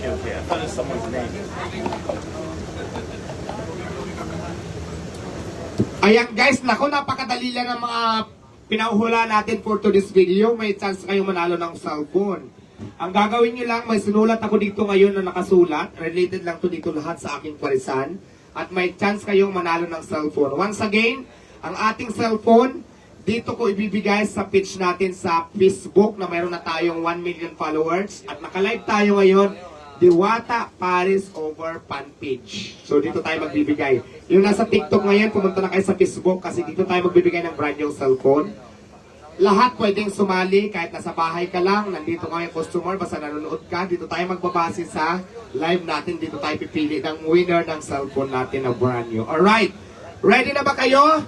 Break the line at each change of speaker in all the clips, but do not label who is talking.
someone's name.
Ayan guys, naku, napakadali lang ng mga pinauhula natin for today's video. May chance kayong manalo ng cellphone. Ang gagawin nyo lang, may sinulat ako dito ngayon na nakasulat. Related lang to dito lahat sa aking parisan. At may chance kayong manalo ng cellphone. Once again, ang ating cellphone, dito ko ibibigay sa page natin sa Facebook na mayroon na tayong 1 million followers. At nakalive tayo ngayon, Diwata Paris over fan page. So dito tayo magbibigay. Yung nasa TikTok ngayon, pumunta na kayo sa Facebook kasi dito tayo magbibigay ng brand new cellphone. Lahat pwedeng sumali kahit nasa bahay ka lang, nandito ka yung customer, basta nanonood ka, dito tayo magbabase sa live natin, dito tayo pipili ng winner ng cellphone natin na brand new. Alright, ready na ba kayo?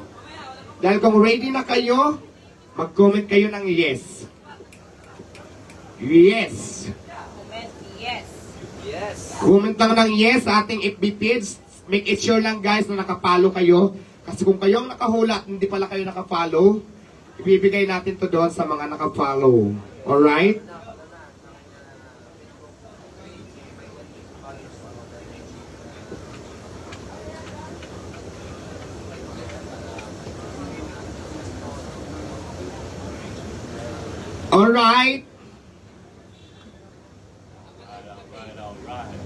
Dahil kung ready na kayo, mag-comment kayo ng yes. Yes.
Yes.
Comment lang ng yes sa ating FB page. Make it sure lang guys na nakapalo kayo. Kasi kung kayong nakahula at hindi pala kayo nakafollow, ibibigay natin to doon sa mga nakafollow. Alright? Alright? Right.